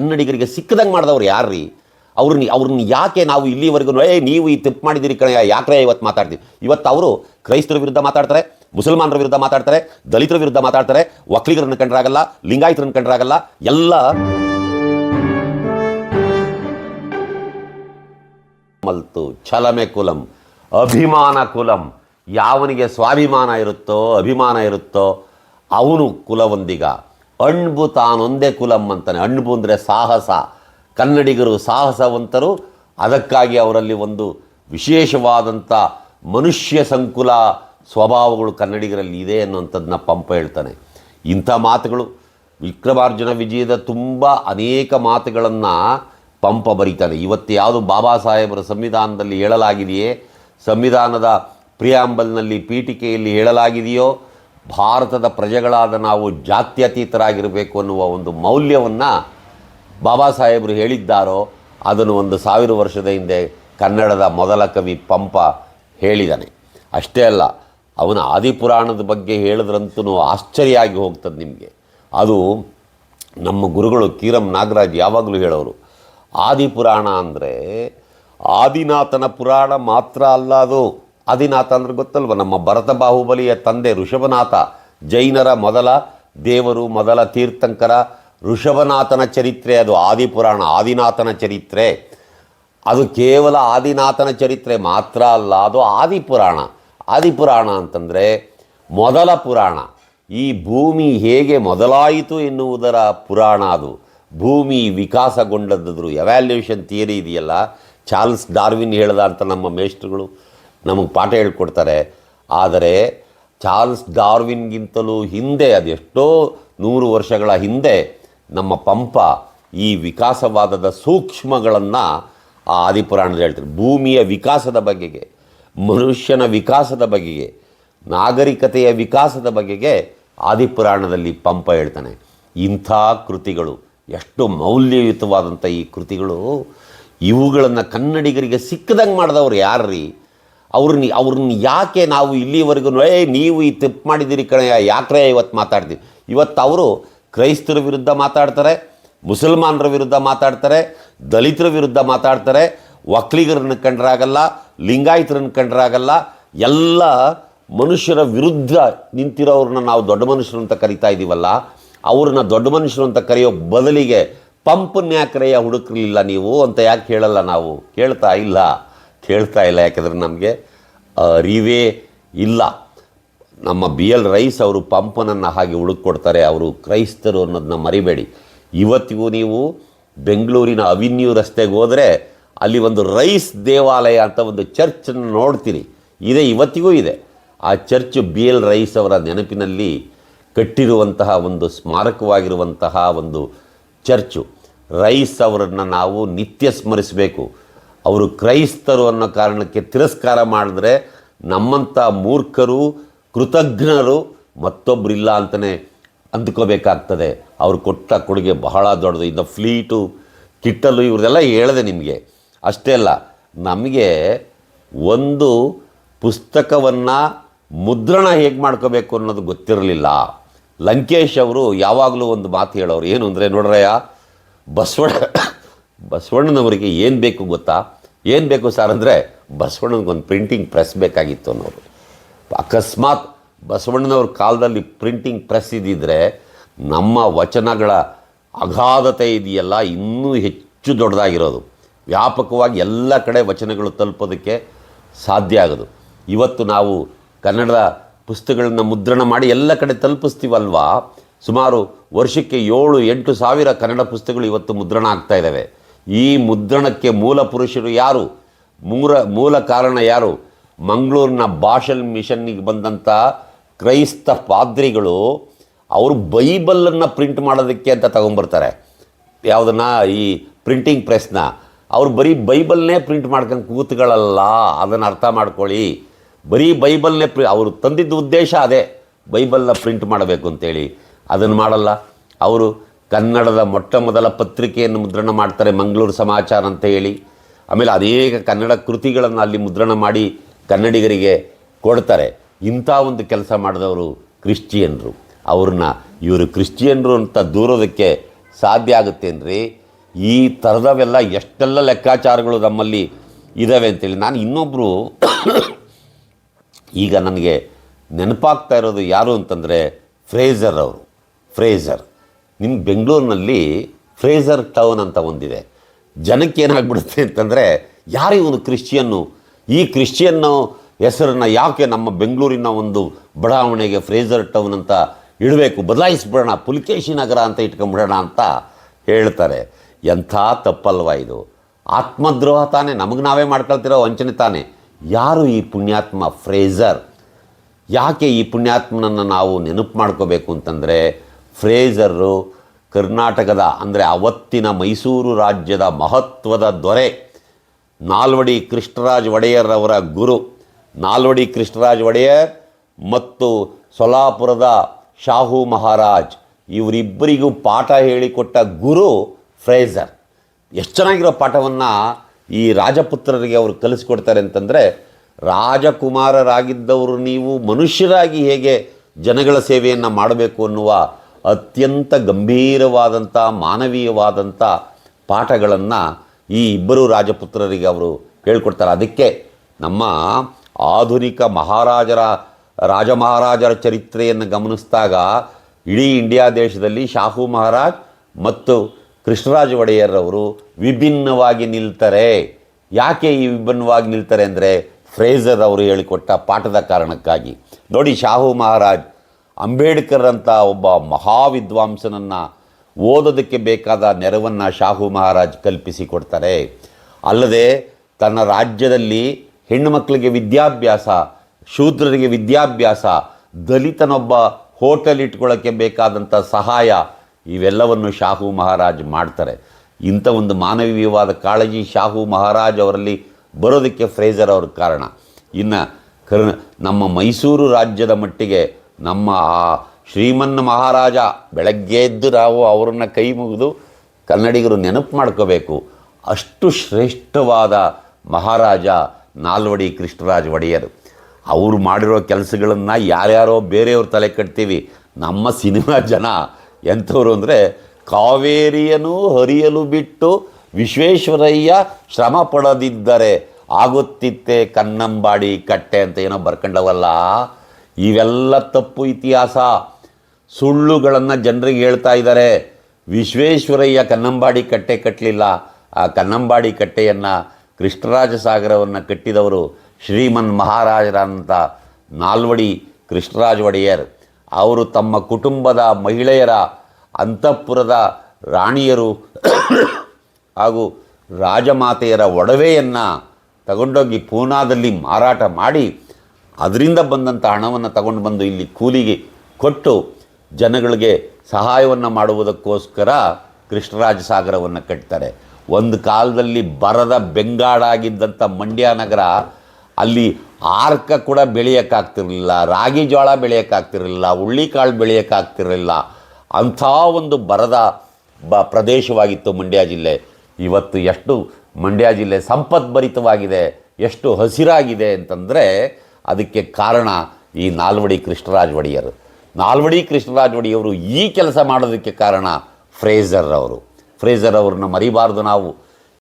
ಕನ್ನಡಿಗರಿಗೆ ಸಿಕ್ಕದಂಗೆ ಮಾಡಿದವ್ರು ಯಾರ್ರೀ? ಅವ್ರನ್ನ ಅವ್ರನ್ನ ಯಾಕೆ ನಾವು ಇಲ್ಲಿವರೆಗೂ ಏ, ನೀವು ಈ ತಪ್ಪು ಮಾಡಿದಿರಿ ಕಣ ಯಾಕ್ರೆ ಇವತ್ತು ಮಾತಾಡ್ತೀವಿ ಇವತ್ತು ಅವರು ಕ್ರೈಸ್ತರ ವಿರುದ್ಧ ಮಾತಾಡ್ತಾರೆ, ಮುಸಲ್ಮಾನರ ವಿರುದ್ಧ ಮಾತಾಡ್ತಾರೆ, ದಲಿತರ ವಿರುದ್ಧ ಮಾತಾಡ್ತಾರೆ ಒಕ್ಕಲಿಗರನ್ನು ಕಂಡ್ರಾಗಲ್ಲ, ಲಿಂಗಾಯತರನ್ನು ಕಂಡ್ರಾಗಲ್ಲ, ಎಲ್ಲ ಮಲ್ತು, ಛಲಮೆ ಕುಲಂ, ಅಭಿಮಾನ ಕುಲಂ. ಯಾವನಿಗೆ ಸ್ವಾಭಿಮಾನ ಇರುತ್ತೋ, ಅಭಿಮಾನ ಇರುತ್ತೋ, ಅವನು ಕುಲವೊಂದಿಗ. ಅಣ್ಬು ತಾನೊಂದೇ ಕುಲಂ ಅಂತಾನೆ. ಅಣ್ಬು ಅಂದರೆ ಸಾಹಸ. ಕನ್ನಡಿಗರು ಸಾಹಸವಂತರು. ಅದಕ್ಕಾಗಿ ಅವರಲ್ಲಿ ಒಂದು ವಿಶೇಷವಾದಂಥ ಮನುಷ್ಯ ಸಂಕುಲ ಸ್ವಭಾವಗಳು ಕನ್ನಡಿಗರಲ್ಲಿ ಇದೆ ಅನ್ನುವಂಥದ್ದನ್ನ ಪಂಪ ಹೇಳ್ತಾನೆ. ಇಂಥ ಮಾತುಗಳು ವಿಕ್ರಮಾರ್ಜುನ ವಿಜಯದ ತುಂಬ ಅನೇಕ ಮಾತುಗಳನ್ನು ಪಂಪ ಬರೀತಾನೆ. ಇವತ್ತು ಯಾವುದು ಬಾಬಾ ಸಾಹೇಬರ ಸಂವಿಧಾನದಲ್ಲಿ ಹೇಳಲಾಗಿದೆಯೇ? ಸಂವಿಧಾನದ ಪ್ರಿಯಾಂಬಲ್ನಲ್ಲಿ ಪೀಠಿಕೆಯಲ್ಲಿ ಹೇಳಲಾಗಿದೆಯೋ? ಭಾರತದ ಪ್ರಜೆಗಳಾದ ನಾವು ಜಾತ್ಯತೀತರಾಗಿರಬೇಕು ಅನ್ನುವ ಒಂದು ಮೌಲ್ಯವನ್ನು ಬಾಬಾ ಸಾಹೇಬರು ಹೇಳಿದ್ದಾರೋ, ಅದನ್ನು ಒಂದು ಸಾವಿರ ವರ್ಷದ ಹಿಂದೆ ಕನ್ನಡದ ಮೊದಲ ಕವಿ ಪಂಪ ಹೇಳಿದಾನೆ. ಅಷ್ಟೇ ಅಲ್ಲ, ಅವನ ಆದಿಪುರಾಣದ ಬಗ್ಗೆ ಹೇಳಿದ್ರಂತೂ ಆಶ್ಚರ್ಯ ಆಗಿ ಹೋಗ್ತದೆ ನಿಮಗೆ. ಅದು ನಮ್ಮ ಗುರುಗಳು ಕೀರಂ ನಾಗರಾಜ್ ಯಾವಾಗಲೂ ಹೇಳೋರು ಆದಿಪುರಾಣ ಅಂದರೆ ಆದಿನಾಥನ ಪುರಾಣ ಮಾತ್ರ ಅಲ್ಲ ಅದು. ಆದಿನಾಥ ಅಂದ್ರೆ ಗೊತ್ತಲ್ವ? ನಮ್ಮ ಭರತ ಬಾಹುಬಲಿಯ ತಂದೆ ಋಷಭನಾಥ, ಜೈನರ ಮೊದಲ, ದೇವರು ಮೊದಲ ತೀರ್ಥಂಕರ ಋಷಭನಾಥನ ಚರಿತ್ರೆ, ಅದು ಆದಿಪುರಾಣ ಆದಿನಾಥನ ಚರಿತ್ರೆ. ಅದು ಕೇವಲ ಆದಿನಾಥನ ಚರಿತ್ರೆ ಮಾತ್ರ ಅಲ್ಲ, ಅದು ಆದಿಪುರಾಣ. ಆದಿಪುರಾಣ ಅಂತಂದರೆ ಮೊದಲ ಪುರಾಣ. ಈ ಭೂಮಿ ಹೇಗೆ ಮೊದಲಾಯಿತು ಎನ್ನುವುದರ ಪುರಾಣ ಅದು. ಭೂಮಿ ವಿಕಾಸಗೊಂಡದ್ದು ಎವ್ಯಾಲ್ಯೂಷನ್ ಥಿಯರಿ ಇದೆಯಲ್ಲ? ಚಾರ್ಲ್ಸ್ ಡಾರ್ವಿನ್ ಹೇಳ್ದ ಅಂತ ನಮ್ಮ ಮೇಷ್ಟ್ರುಗಳು. ನಮಗೆ ಪಾಠ ಹೇಳ್ಕೊಡ್ತಾರೆ. ಆದರೆ ಚಾರ್ಲ್ಸ್ ಡಾರ್ವಿನ್ಗಿಂತಲೂ ಹಿಂದೆ ಅದೆಷ್ಟೋ ನೂರು ವರ್ಷಗಳ ಹಿಂದೆ ನಮ್ಮ ಪಂಪ ಈ ವಿಕಾಸವಾದದ ಸೂಕ್ಷ್ಮಗಳನ್ನು ಆ ಆದಿಪುರಾಣದಲ್ಲಿ ಹೇಳ್ತಾರೆ. ಭೂಮಿಯ ವಿಕಾಸದ ಬಗೆಗೆ, ಮನುಷ್ಯನ ವಿಕಾಸದ ಬಗೆಗೆ, ನಾಗರಿಕತೆಯ ವಿಕಾಸದ ಬಗೆಗೆ ಆದಿಪುರಾಣದಲ್ಲಿ ಪಂಪ ಹೇಳ್ತಾನೆ. ಇಂಥ ಕೃತಿಗಳು, ಎಷ್ಟು ಮೌಲ್ಯಯುತವಾದಂಥ ಈ ಕೃತಿಗಳು, ಇವುಗಳನ್ನು ಕನ್ನಡಿಗರಿಗೆ ಸಿಕ್ಕದಂಗೆ ಮಾಡಿದವ್ರು ಯಾರ್ರೀ? ಅವ್ರನ್ನ ಅವ್ರನ್ನ ಯಾಕೆ ನಾವು ಇಲ್ಲಿವರೆಗೂ ಏ, ನೀವು ಈ ತಪ್ಪು ಮಾಡಿದ್ದೀರಿ ಕಣ ಯಾಕ್ರೆ ಇವತ್ತು ಮಾತಾಡ್ತೀವಿ ಇವತ್ತು ಅವರು ಕ್ರೈಸ್ತರ ವಿರುದ್ಧ ಮಾತಾಡ್ತಾರೆ, ಮುಸಲ್ಮಾನರ ವಿರುದ್ಧ ಮಾತಾಡ್ತಾರೆ, ದಲಿತರ ವಿರುದ್ಧ ಮಾತಾಡ್ತಾರೆ ಒಕ್ಕಲಿಗರನ್ನ ಕಂಡ್ರಾಗಲ್ಲ, ಲಿಂಗಾಯತರನ್ನು ಕಂಡ್ರಾಗಲ್ಲ, ಎಲ್ಲ ಮನುಷ್ಯರ ವಿರುದ್ಧ ನಿಂತಿರೋರನ್ನ ನಾವು ದೊಡ್ಡ ಮನುಷ್ಯರು ಅಂತ ಕರಿತಾ ಇದ್ದೀವಲ್ಲ ಅವ್ರನ್ನ ದೊಡ್ಡ ಮನುಷ್ಯರು ಅಂತ ಕರೆಯೋ ಬದಲಿಗೆ ಪಂಪ್ ಯಾಕ್ರೆಯ ಹುಡುಕಲಿಲ್ಲ ನೀವು ಅಂತ ಯಾಕೆ ಹೇಳಲ್ಲ ನಾವು? ಕೇಳ್ತಾ ಇಲ್ಲ. ಕೇಳ್ತಾ ಇಲ್ಲ. ಯಾಕಂದರೆ ನಮಗೆ ಅರಿವೇ ಇಲ್ಲ. ನಮ್ಮ ಬಿ ಎಲ್ ರೈಸ್ ಅವರು ಪಂಪನನ್ನು ಹಾಗೆ ಹುಡುಕೊಡ್ತಾರೆ ಅವರು ಕ್ರೈಸ್ತರು ಅನ್ನೋದನ್ನ ಮರಿಬೇಡಿ. ಇವತ್ತಿಗೂ ನೀವು ಬೆಂಗಳೂರಿನ ಅವಿನ್ಯೂ ರಸ್ತೆಗೆ ಹೋದರೆ ಅಲ್ಲಿ ಒಂದು ರೈಸ್ ದೇವಾಲಯ ಅಂತ ಒಂದು ಚರ್ಚನ್ನು ನೋಡ್ತೀರಿ. ಇದೆ, ಇವತ್ತಿಗೂ ಇದೆ. ಆ ಚರ್ಚ್ ಬಿ ಎಲ್ ರೈಸ್ ಅವರ ನೆನಪಿನಲ್ಲಿ ಕಟ್ಟಿರುವಂತಹ ಒಂದು ಸ್ಮಾರಕವಾಗಿರುವಂತಹ ಒಂದು ಚರ್ಚು. ರೈಸ್ ಅವರನ್ನು ನಾವು ನಿತ್ಯ ಸ್ಮರಿಸಬೇಕು. ಅವರು ಕ್ರೈಸ್ತರು ಅನ್ನೋ ಕಾರಣಕ್ಕೆ ತಿರಸ್ಕಾರ ಮಾಡಿದ್ರೆ ನಮ್ಮಂಥ ಮೂರ್ಖರು, ಕೃತಜ್ಞರು ಮತ್ತೊಬ್ಬರಿಲ್ಲ ಅಂತಲೇ ಅಂದ್ಕೋಬೇಕಾಗ್ತದೆ. ಅವರು ಕೊಟ್ಟ ಕೊಡುಗೆ ಬಹಳ ದೊಡ್ಡದು. ಇನ್ನು ಫ್ಲೀಟು ಕಿಟ್ಟಲು ಇವ್ರದೆಲ್ಲ ಹೇಳಿದೆ ನಿಮಗೆ. ಅಷ್ಟೇ ಅಲ್ಲ, ನಮಗೆ ಒಂದು ಪುಸ್ತಕವನ್ನು ಮುದ್ರಣ ಹೇಗೆ ಮಾಡ್ಕೋಬೇಕು ಅನ್ನೋದು ಗೊತ್ತಿರಲಿಲ್ಲ. ಲಂಕೇಶ್ ಅವರು ಯಾವಾಗಲೂ ಒಂದು ಮಾತು ಹೇಳೋರು. ಏನು ಅಂದರೆ, ನೋಡ್ರಯ್ಯ, ಬಸವಣ್ಣ ಬಸವಣ್ಣನವರಿಗೆ ಏನು ಬೇಕು ಗೊತ್ತಾ? ಏನು ಬೇಕು ಸರ್ ಅಂದರೆ ಬಸವಣ್ಣನಿಗೊಂದು ಪ್ರಿಂಟಿಂಗ್ ಪ್ರೆಸ್ ಬೇಕಾಗಿತ್ತು ಅನ್ನೋರು. ಅಕಸ್ಮಾತ್ ಬಸವಣ್ಣನವ್ರ ಕಾಲದಲ್ಲಿ ಪ್ರಿಂಟಿಂಗ್ ಪ್ರೆಸ್ ಇದ್ದಿದ್ರೆ ನಮ್ಮ ವಚನಗಳ ಅಗಾಧತೆ ಇದೆಯಲ್ಲ, ಇನ್ನೂ ಹೆಚ್ಚು ದೊಡ್ಡದಾಗಿರೋದು. ವ್ಯಾಪಕವಾಗಿ ಎಲ್ಲ ಕಡೆ ವಚನಗಳು ತಲುಪೋದಕ್ಕೆ ಸಾಧ್ಯ ಆಗೋದು. ಇವತ್ತು ನಾವು ಕನ್ನಡದ ಪುಸ್ತಕಗಳನ್ನು ಮುದ್ರಣ ಮಾಡಿ ಎಲ್ಲ ಕಡೆ ತಲುಪಿಸ್ತೀವಲ್ವಾ? ಸುಮಾರು ವರ್ಷಕ್ಕೆ ಏಳು ಎಂಟು ಸಾವಿರ ಕನ್ನಡ ಪುಸ್ತಕಗಳು ಇವತ್ತು ಮುದ್ರಣ ಆಗ್ತಾ ಇದ್ದಾವೆ ಈ ಮುದ್ರಣಕ್ಕೆ ಮೂಲ ಪುರುಷರು ಯಾರು? ಮೂಲ ಮೂಲ ಕಾರಣ ಯಾರು? ಮಂಗಳೂರಿನ ಭಾಷಲ್ ಮಿಷನ್ನಿಗೆ ಬಂದಂಥ ಕ್ರೈಸ್ತ ಪಾದ್ರಿಗಳು ಅವರು ಬೈಬಲನ್ನು ಪ್ರಿಂಟ್ ಮಾಡೋದಕ್ಕೆ ಅಂತ ತಗೊಂಬರ್ತಾರೆ ಯಾವುದನ್ನ? ಈ ಪ್ರಿಂಟಿಂಗ್ ಪ್ರೆಸ್ನ. ಅವ್ರು ಬರೀ ಬೈಬಲ್ನೇ ಪ್ರಿಂಟ್ ಮಾಡ್ಕೊಂಡು ಕೂತ್ಗಳಲ್ಲ, ಅದನ್ನು ಅರ್ಥ ಮಾಡ್ಕೊಳ್ಳಿ. ಬರೀ ಬೈಬಲ್ನೇ ಪ್ರಿ, ಅವರು ತಂದಿದ್ದ ಉದ್ದೇಶ ಅದೇ. ಬೈಬಲ್ನ ಪ್ರಿಂಟ್ ಮಾಡಬೇಕು ಅಂತೇಳಿ. ಅದನ್ನು ಮಾಡಲ್ಲ. ಅವರು ಕನ್ನಡದ ಮೊಟ್ಟ ಮೊದಲ ಪತ್ರಿಕೆಯನ್ನು ಮುದ್ರಣ ಮಾಡ್ತಾರೆ ಮಂಗಳೂರು ಸಮಾಚಾರ ಅಂತ ಹೇಳಿ. ಆಮೇಲೆ ಅನೇಕ ಕನ್ನಡ ಕೃತಿಗಳನ್ನು ಅಲ್ಲಿ ಮುದ್ರಣ ಮಾಡಿ ಕನ್ನಡಿಗರಿಗೆ ಕೊಡ್ತಾರೆ. ಇಂಥ ಒಂದು ಕೆಲಸ ಮಾಡಿದವರು ಕ್ರಿಶ್ಚಿಯನ್ರು. ಅವ್ರನ್ನ ಇವರು ಕ್ರಿಶ್ಚಿಯನ್ರು ಅಂತ ದೂರೋದಕ್ಕೆ ಸಾಧ್ಯ ಆಗುತ್ತೇನ್ರಿ ಈ ಥರದವೆಲ್ಲ ಎಷ್ಟೆಲ್ಲ ಲೆಕ್ಕಾಚಾರಗಳು ನಮ್ಮಲ್ಲಿ ಇದ್ದಾವೆ ಅಂತೇಳಿ ನಾನು ಇನ್ನೊಬ್ಬರು ಈಗ ನನಗೆ ನೆನಪಾಗ್ತಾ ಇರೋದು ಯಾರು ಅಂತಂದರೆ ಫ್ರೇಜರ್ ಅವರು. ಫ್ರೇಜರ್ ನಿಮ್ಮ ಬೆಂಗಳೂರಿನಲ್ಲಿ ಫ್ರೇಜರ್ ಟೌನ್ ಅಂತ ಒಂದಿದೆ. ಜನಕ್ಕೆ ಏನಾಗ್ಬಿಡುತ್ತೆ ಅಂತಂದರೆ ಯಾರು ಒಂದು ಕ್ರಿಶ್ಚಿಯನ್ನು, ಈ ಕ್ರಿಶ್ಚಿಯನ್ನು ಹೆಸರನ್ನು ಯಾಕೆ ನಮ್ಮ ಬೆಂಗಳೂರಿನ ಒಂದು ಬಡಾವಣೆಗೆ ಫ್ರೇಜರ್ ಟೌನ್ ಅಂತ ಇಡಬೇಕು, ಬದಲಾಯಿಸ್ಬಿಡೋಣ, ಪುಲಿಕೇಶಿ ನಗರ ಅಂತ ಇಟ್ಕೊಂಬಿಡೋಣ ಅಂತ ಹೇಳ್ತಾರೆ. ಎಂಥ ತಪ್ಪಲ್ವಾ ಇದು? ಆತ್ಮದ್ರೋಹ ತಾನೇ, ನಮಗೆ ನಾವೇ ಮಾಡ್ಕೊಳ್ತಿರೋ ವಂಚನೆ ತಾನೇ. ಯಾರು ಈ ಪುಣ್ಯಾತ್ಮ ಫ್ರೇಜರ್ ಯಾಕೆ ಈ ಪುಣ್ಯಾತ್ಮನನ್ನು ನಾವು ನೆನಪು ಮಾಡ್ಕೋಬೇಕು ಅಂತಂದರೆ ಫ್ರೇಜರು ಕರ್ನಾಟಕದ, ಅಂದರೆ ಅವತ್ತಿನ ಮೈಸೂರು ರಾಜ್ಯದ ಮಹತ್ವದ ದೊರೆ, ನಾಲ್ವಡಿ ಕೃಷ್ಣರಾಜ್ ಒಡೆಯರ್ ಅವರ ಗುರು. ನಾಲ್ವಡಿ ಕೃಷ್ಣರಾಜ್ ಒಡೆಯರ್ ಮತ್ತು ಸೊಲಾಪುರದ ಶಾಹು ಮಹಾರಾಜ್, ಇವರಿಬ್ಬರಿಗೂ ಪಾಠ ಹೇಳಿಕೊಟ್ಟ ಗುರು ಫ್ರೇಜರ್. ಎಷ್ಟು ಚೆನ್ನಾಗಿರೋ ಪಾಠವನ್ನು ಈ ರಾಜಪುತ್ರರಿಗೆ ಅವರು ಕಲಿಸ್ಕೊಡ್ತಾರೆ ಅಂತಂದರೆ, ರಾಜಕುಮಾರರಾಗಿದ್ದವರು ನೀವು ಮನುಷ್ಯರಾಗಿ ಹೇಗೆ ಜನಗಳ ಸೇವೆಯನ್ನು ಮಾಡಬೇಕು ಅನ್ನುವ ಅತ್ಯಂತ ಗಂಭೀರವಾದಂಥ ಮಾನವೀಯವಾದಂಥ ಪಾಠಗಳನ್ನು ಈ ಇಬ್ಬರು ರಾಜಪುತ್ರರಿಗೆ ಅವರು ಹೇಳ್ಕೊಡ್ತಾರೆ. ಅದಕ್ಕೆ ನಮ್ಮ ಆಧುನಿಕ ಮಹಾರಾಜರ, ರಾಜಮಹಾರಾಜರ ಚರಿತ್ರೆಯನ್ನು ಗಮನಿಸಿದಾಗ ಇಡೀ ಇಂಡಿಯಾ ದೇಶದಲ್ಲಿ ಶಾಹು ಮಹಾರಾಜ್ ಮತ್ತು ಕೃಷ್ಣರಾಜ ಒಡೆಯರ್ರವರು ವಿಭಿನ್ನವಾಗಿ ನಿಲ್ತಾರೆ. ಯಾಕೆ ಈ ವಿಭಿನ್ನವಾಗಿ ನಿಲ್ತಾರೆ ಅಂದರೆ ಫ್ರೇಜರ್ ಅವರು ಹೇಳಿಕೊಟ್ಟ ಪಾಠದ ಕಾರಣಕ್ಕಾಗಿ. ನೋಡಿ, ಶಾಹು ಮಹಾರಾಜ್ ಅಂಬೇಡ್ಕರ್ ಅಂತ ಒಬ್ಬ ಮಹಾವಿದ್ವಾಂಸನನ್ನು ಓದೋದಕ್ಕೆ ಬೇಕಾದ ನೆರವನ್ನು ಶಾಹು ಮಹಾರಾಜ್ ಕಲ್ಪಿಸಿ ಕೊಡ್ತಾರೆ ಅಲ್ಲದೆ ತನ್ನ ರಾಜ್ಯದಲ್ಲಿ ಹೆಣ್ಣು ಮಕ್ಕಳಿಗೆ ವಿದ್ಯಾಭ್ಯಾಸ, ಶೂದ್ರರಿಗೆ ವಿದ್ಯಾಭ್ಯಾಸ, ದಲಿತನೊಬ್ಬ ಹೋಟೆಲ್ ಇಟ್ಕೊಳ್ಳೋಕ್ಕೆ ಬೇಕಾದಂಥ ಸಹಾಯ ಇವೆಲ್ಲವನ್ನು ಶಾಹು ಮಹಾರಾಜ್ ಮಾಡ್ತಾರೆ. ಇಂಥ ಒಂದು ಮಾನವೀಯವಾದ ಕಾಳಜಿ ಶಾಹು ಮಹಾರಾಜ್ ಅವರಲ್ಲಿ ಬರೋದಕ್ಕೆ ಫ್ರೇಜರ್ ಅವ್ರ ಕಾರಣ. ಇನ್ನು ಕರ್ ನಮ್ಮ ಮೈಸೂರು ರಾಜ್ಯದ ಮಟ್ಟಿಗೆ ನಮ್ಮ ಆ ಶ್ರೀಮನ್ ಮಹಾರಾಜ ಬೆಳಗ್ಗೆ ಎದ್ದು ನಾವು ಅವರನ್ನು ಕೈ ಮುಗಿದು ಕನ್ನಡಿಗರು ನೆನಪು ಮಾಡ್ಕೋಬೇಕು. ಅಷ್ಟು ಶ್ರೇಷ್ಠವಾದ ಮಹಾರಾಜ ನಾಲ್ವಡಿ ಕೃಷ್ಣರಾಜ ಒಡೆಯರು. ಅವರು ಮಾಡಿರೋ ಕೆಲಸಗಳನ್ನು ಯಾರ್ಯಾರೋ ಬೇರೆಯವ್ರ ತಲೆ ಕಟ್ತೀವಿ. ನಮ್ಮ ಸಿನಿಮಾ ಜನ ಎಂಥವ್ರು ಅಂದರೆ ಕಾವೇರಿಯನ್ನು ಹರಿಯಲು ಬಿಟ್ಟು ವಿಶ್ವೇಶ್ವರಯ್ಯ ಶ್ರಮ ಪಡದಿದ್ದರೆ ಆಗುತ್ತಿತ್ತೆ ಕನ್ನಂಬಾಡಿ ಕಟ್ಟೆ ಅಂತ ಏನೋ ಬರ್ಕೊಂಡವಲ್ಲ. ಇವೆಲ್ಲ ತಪ್ಪು ಇತಿಹಾಸ. ಸುಳ್ಳುಗಳನ್ನು ಜನರಿಗೆ ಹೇಳ್ತಾ ಇದ್ದಾರೆ. ವಿಶ್ವೇಶ್ವರಯ್ಯ ಕನ್ನಂಬಾಡಿ ಕಟ್ಟೆ ಕಟ್ಟಲಿಲ್ಲ ಆ ಕನ್ನಂಬಾಡಿ ಕಟ್ಟೆಯನ್ನು ಕೃಷ್ಣರಾಜ ಸಾಗರವನ್ನು ಕಟ್ಟಿದವರು ಶ್ರೀಮನ್ ಮಹಾರಾಜರಂಥ ನಾಲ್ವಡಿ ಕೃಷ್ಣರಾಜ ಒಡೆಯರ್. ಅವರು ತಮ್ಮ ಕುಟುಂಬದ ಮಹಿಳೆಯರ ಅಂತಃಪುರದ ರಾಣಿಯರು ಹಾಗೂ ರಾಜಮಾತೆಯರ ಒಡವೆಯನ್ನು ತಗೊಂಡೋಗಿ ಪೂನಾದಲ್ಲಿ ಮಾರಾಟ ಮಾಡಿ ಅದರಿಂದ ಬಂದಂಥ ಹಣವನ್ನು ತಗೊಂಡು ಬಂದು ಇಲ್ಲಿ ಕೂಲಿಗೆ ಕೊಟ್ಟು ಜನಗಳಿಗೆ ಸಹಾಯವನ್ನು ಮಾಡುವುದಕ್ಕೋಸ್ಕರ ಕೃಷ್ಣರಾಜ ಸಾಗರವನ್ನು ಕಟ್ತಾರೆ. ಒಂದು ಕಾಲದಲ್ಲಿ ಬರದ ಬೆಂಗಾಡಾಗಿದ್ದಂಥ ಮಂಡ್ಯ ನಗರ ಅಲ್ಲಿ ಆರ್ಕ ಕೂಡ ಬೆಳೆಯೋಕ್ಕಾಗ್ತಿರಲಿಲ್ಲ, ರಾಗಿ ಜೋಳ ಬೆಳೆಯೋಕ್ಕಾಗ್ತಿರಲಿಲ್ಲ ಹುಳ್ಳಿಕಾಳು ಬೆಳೆಯೋಕ್ಕಾಗ್ತಿರಲಿಲ್ಲ. ಅಂಥ ಒಂದು ಬರದ ಬ ಪ್ರದೇಶವಾಗಿತ್ತು ಮಂಡ್ಯ ಜಿಲ್ಲೆ. ಇವತ್ತು ಎಷ್ಟು ಮಂಡ್ಯ ಜಿಲ್ಲೆ ಸಂಪದ್ಭರಿತವಾಗಿದೆ ಎಷ್ಟು ಹಸಿರಾಗಿದೆ ಅಂತಂದರೆ ಅದಕ್ಕೆ ಕಾರಣ ಈ ನಾಲ್ವಡಿ ಕೃಷ್ಣರಾಜ ಒಡೆಯರು ನಾಲ್ವಡಿ ಕೃಷ್ಣರಾಜ ಒಡೆಯವರು ಈ ಕೆಲಸ ಮಾಡೋದಕ್ಕೆ ಕಾರಣ ಫ್ರೇಜರ್ ಅವರು. ಫ್ರೇಜರ್ ಅವ್ರನ್ನ ಮರಿಬಾರ್ದು ನಾವು.